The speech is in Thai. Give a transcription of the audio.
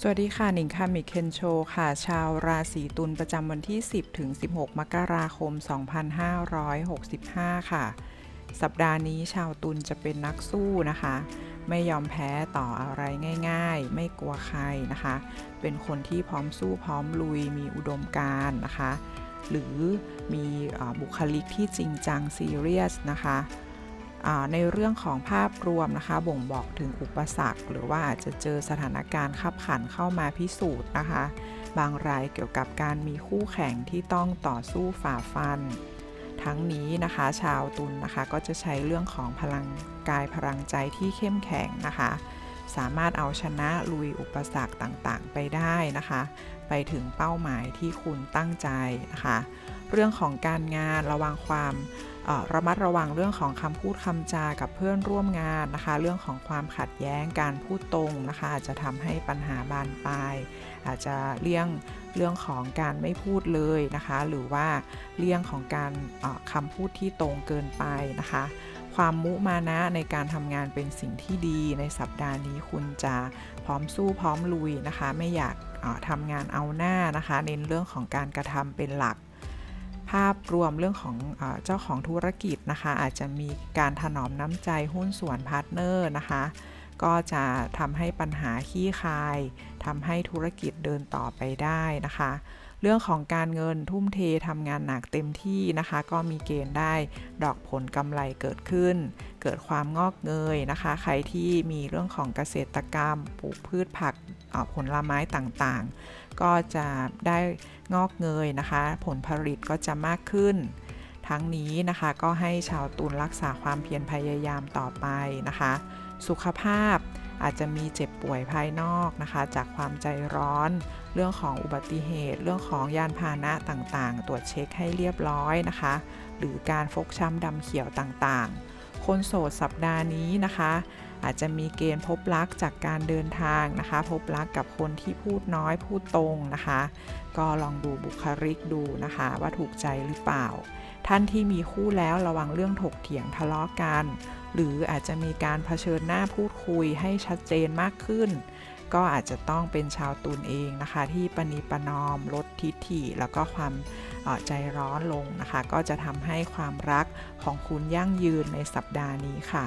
สวัสดีค่ะหนิงคามิเคนโชค่ะ ชาวราศีตุลประจำวันที่ 10 ถึง 16 มกราคม 2565 ค่ะ สัปดาห์นี้ชาวตุลจะเป็นนักสู้นะคะ ไม่ยอมแพ้ต่ออะไรง่าย ๆ ไม่กลัวใครนะคะ เป็นคนที่พร้อมสู้พร้อมลุยมีอุดมการณ์นะคะ หรือมีอบุคลิกที่จริงจังซีเรียสนะคะ ในเรื่องของภาพรวมนะคะ บ่งบอกถึงอุปสรรค หรือว่าอาจจะเจอสถานการณ์ขับขันเข้ามาพิสูจน์นะคะ บางรายเกี่ยวกับการมีคู่แข่งที่ต้องต่อสู้ฝ่าฟัน ทั้งนี้นะคะ ชาวตุลนนะคะก็จะใช้เรื่องของพลังกายพลังใจที่เข้มแข็งนะคะ สามารถเอาชนะลุยอุปสรรคต่างๆ ไปได้นะคะ ไปถึงเป้าหมายที่คุณตั้งใจนะคะ เรื่องของการงานระวังความระมัดระวังเรื่องของคำพูดคำจากับเพื่อนร่วมงานนะคะ เรื่องของความขัดแย้งการพูดตรงนะคะ อาจจะทำให้ปัญหาบานปลายอาจจะเลี่ยงเรื่องของการไม่พูดเลยนะคะ หรือว่าเลี่ยงของการคำพูดที่ตรงเกินไปนะคะ ความมุมานะในการทำงานเป็นสิ่งที่ดี ในสัปดาห์นี้คุณจะพร้อมสู้พร้อมลุยนะคะ ไม่อยากทำงานเอาหน้านะคะ เน้นเรื่องของการกระทำเป็นหลัก ภาพรวมเรื่องของเออเจ้าของธุรกิจนะคะ อาจจะมีการถนอมน้ำใจหุ้นส่วนพาร์ทเนอร์นะคะ ก็จะทำให้ปัญหาขี้คายทำให้ธุรกิจเดินต่อไปได้นะคะ เรื่องของการเงินทุ่มเททำงานหนักเต็มที่นะคะ ก็มีเกณฑ์ได้ดอกผลกำไรเกิดขึ้น เกิดความงอกเงยนะคะ ใครที่มีเรื่องของเกษตรกรรมปลูกพืชผักผลไม้ต่างๆ ก็จะได้งอกเงยนะคะ ผลผลิตก็จะมากขึ้น ทั้งนี้นะคะก็ให้ชาวตุลรักษาความเพียรพยายามต่อไปนะคะ สุขภาพอาจจะมีเจ็บป่วยภายนอกนะคะ จากความใจร้อน เรื่องของอุบัติเหตุ เรื่องของยานพาหนะต่างๆ ตรวจเช็คให้เรียบร้อยนะคะ หรือการฟกช้ำดำเขียวต่างๆ คนโสดสัปดาห์นี้นะคะ อาจจะมีเกณฑ์พบรักจากการเดินทางนะคะ พบรักกับคนที่พูดน้อยพูดตรงนะคะ ก็ลองดูบุคลิกดูนะคะ ว่าถูกใจหรือเปล่า ท่านที่มีคู่แล้วระวังเรื่องถกเถียงทะเลาะกัน หรืออาจจะมีการเผชิญหน้าพูดคุยให้ชัดเจนมากขึ้น ก็อาจจะต้องเป็นชาวตุลเองนะคะ ที่ปณีประนอมลดทิฐิแล้วก็ความใจร้อนลงนะคะ ก็จะทำให้ความรักของคุณยั่งยืนในสัปดาห์นี้ค่ะ